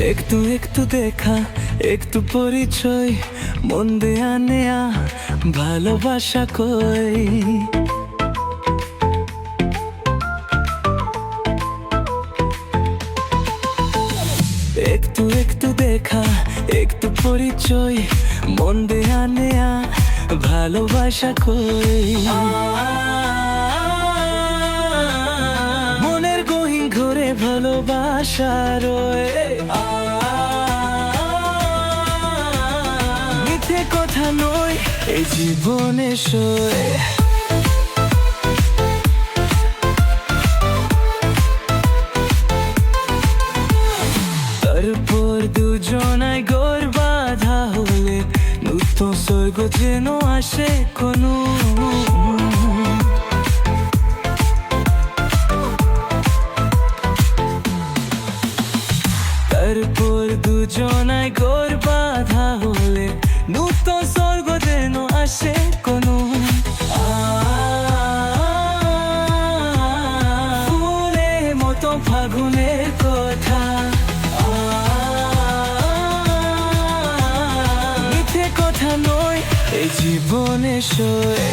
একটু একটু দেখা, একটু পরিচয়, মন দেয়া নেয়া, ভালোবাসা কই? একটু একটু দেখা, একটু পরিচয়, মন দেয়া নেয়া, ভালোবাসা কই? মনের গহীন ঘরে ভালোবাসা রয়ে কথা নয় এই জীবনে সয়ে দুজনায় হলে যেন আসে কোনো। তারপর দুজনায় গোর বাধা কথা মিথ্যে কথা নয় এই জীবনে সয়ে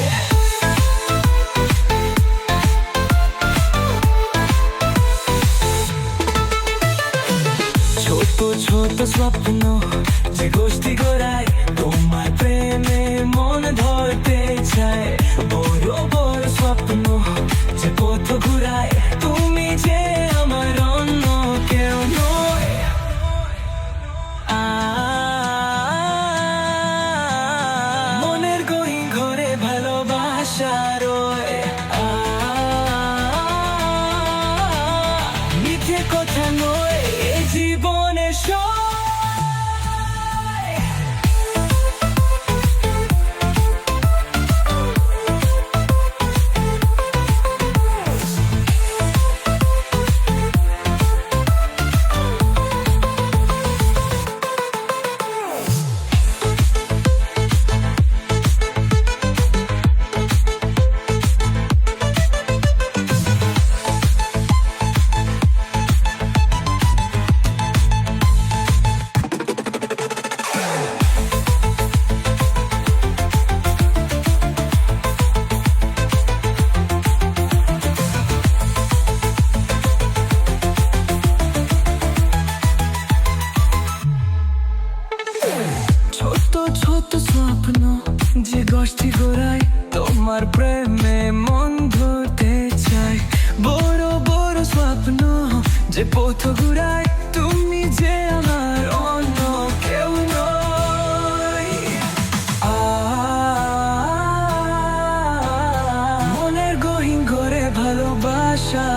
ছোট ছোট স্বপ্ন যে গোষ্ঠী গোড়ায় তোমার প্রেমে মন ধরতে চাই বড় বড় স্বপ্ন যে পথ ঘুরায়, তুমি যে আমার অন্য কেউ নয়। মনের গহীন ঘরে ভালোবাসা